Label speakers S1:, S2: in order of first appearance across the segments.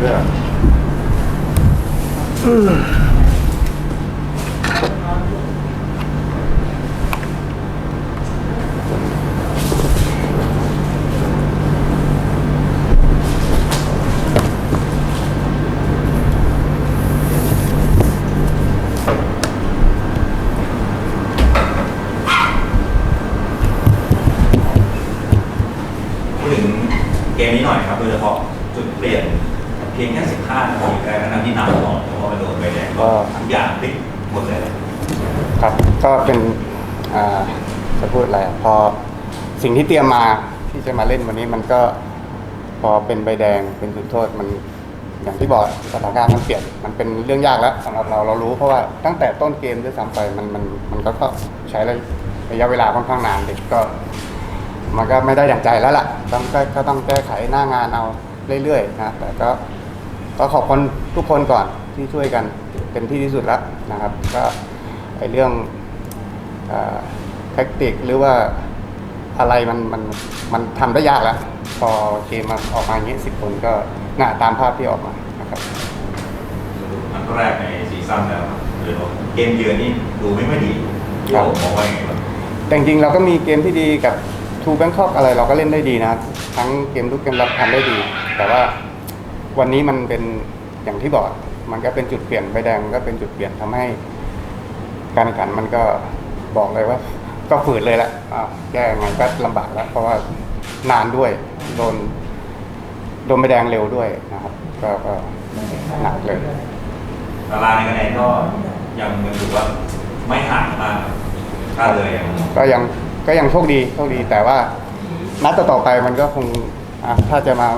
S1: ด้วยอะ
S2: พูดถึงเกมนี้หน่อยครับโดยเฉพาะจุดเปลี่ยน เพียงแค่ 15นาทีแรกทั้งที่นำก่อนแต่ว่าไปโดนใบแดงก็ทุกอย่างพลิกหมดเลย
S3: ครับก็เป็นอ่าจะพูดอะไรอะพอสิ่งที่เตรียมมาที่จะมาเล่นวันนี้มันก็พอเป็นใบแดงเป็นจุดโทษมันอย่างที่บอกสถานการณ์มันเปลี่ยนมันเป็นเรื่องยากแล้วสำหรับเราเรารู้เพราะว่าตั้งแต่ต้นเกมด้วยซ้ำไปมันมันมันก็ก็ใช้ระยะเวลาค่อนข้างนานเด็กก็ มันก็ไม่ได้อย่างใจแล้วล่ะต้องก็ก็ต้องแก้ไขหน้างานเอาเรื่อยๆนะแต่ก็ ก็ขอบคุณทุกคนก่อนที่ช่วยกันเต็มที่ที่สุดแล้วนะครับ ก็ไอเรื่องเอ่อแท็กติกหรือว่าอะไรมันมันมันทำได้ยากแล้ว พอเกมมันออกมาอย่างนี้สิบคนก็น่าตามภาพที่ออกมานะครับ
S2: นัดแรกในซีซั่นแล้วครับโดยเฉพาะเกมเยือนนี่ดูไม่ค่อยดีพี่โอ๋มองว่ายังไงบ้าง
S3: แต่จริงๆเราก็มีเกมที่ดีกับทูแบงคอกอะไรเราก็เล่นได้ดีนะครับทั้งเกมลุกเกมรับทำได้ดี แต่ว่า วันนี้มันเป็นอย่างที่บอกมันก็เป็นจุดเปลี่ยนใบแดงมันก็เป็นจุดเปลี่ยนทำให้ การแข่งขันมันก็บอกเลยว่า ก็ฝืนเลยแหละอ้าวแก้ยังไงก็ลำบากแล้ว เพราะว่านานด้วยโดนโดนใบแดงเร็วด้วยนะครับ ก็ก็หนักเลย
S2: ตารางในคะแนนก็ยังยังถือว่าไม่ห่างมากถ้าเลยยัง
S3: ก็ยังก็ยังโชคดีโชคดีแต่ว่านัดต่อๆไปมันก็คงอะถ้าจะมา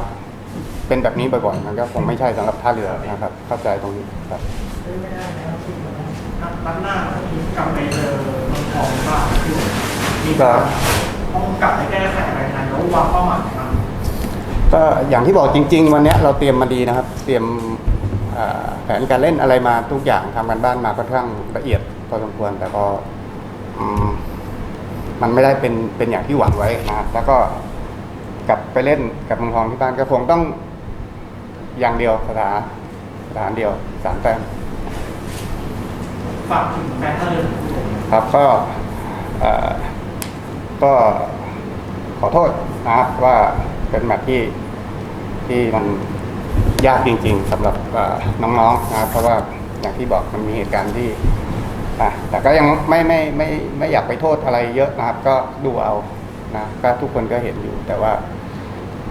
S3: เป็นแบบนี้บ่อยๆ มันก็คงไม่ใช่สำหรับท่าเรือนะครับ เข้าใจตรงนี้ครับ
S4: นัดหน้าถ้าทีมกลับไปเจอเมืองทองบ้างที่มี
S3: ก็
S4: ต้องกลับไปแก้ไขอะไรกันแล้ววางเป้าหมายบ้าง
S3: ก็อย่างที่บอกจริง ๆ วันเนี้ยเราเตรียมมาดีนะครับ เตรียมอ่าแผนการเล่นอะไรมาทุกอย่างทำกันบ้านมาค่อนข้างละเอียดพอสมควรแต่พออืมมันไม่ได้เป็นเป็นอย่างที่หวังไว้นะครับแล้วก็กลับไปเล่นกับเมืองทองที่บ้านก็คงต้อง อย่างเดียวสถานสถานเดียวสามแต้ม
S4: ฝากถึงแฟนท่าเรือ
S3: ครับก็เอ่อก็ขอโทษนะครับว่าเป็นแมตช์ที่ที่มันยากจริง ๆสำหรับเอ่อน้องๆนะครับเพราะว่าอย่างที่บอกมันมีเหตุการณ์ที่อะแต่ก็ยังไม่ไม่ไม่ไม่อยากไปโทษอะไรเยอะนะครับ ก็ดูเอานะก็ทุกคนก็เห็นอยู่ แต่ว่า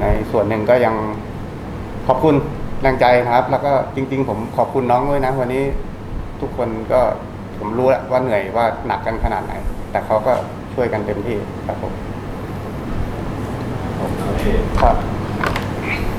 S3: ในส่วนหนึ่งก็ยัง ขอบคุณแรงใจนะครับ แล้วก็จริง ๆ ผมขอบคุณน้องด้วยนะ วันนี้ทุกคนก็ผมรู้แล้วว่าเหนื่อยว่าหนักกันขนาดไหน แต่เขาก็ช่วยกันเต็มที่ครับผม
S2: โอเค
S3: ครับ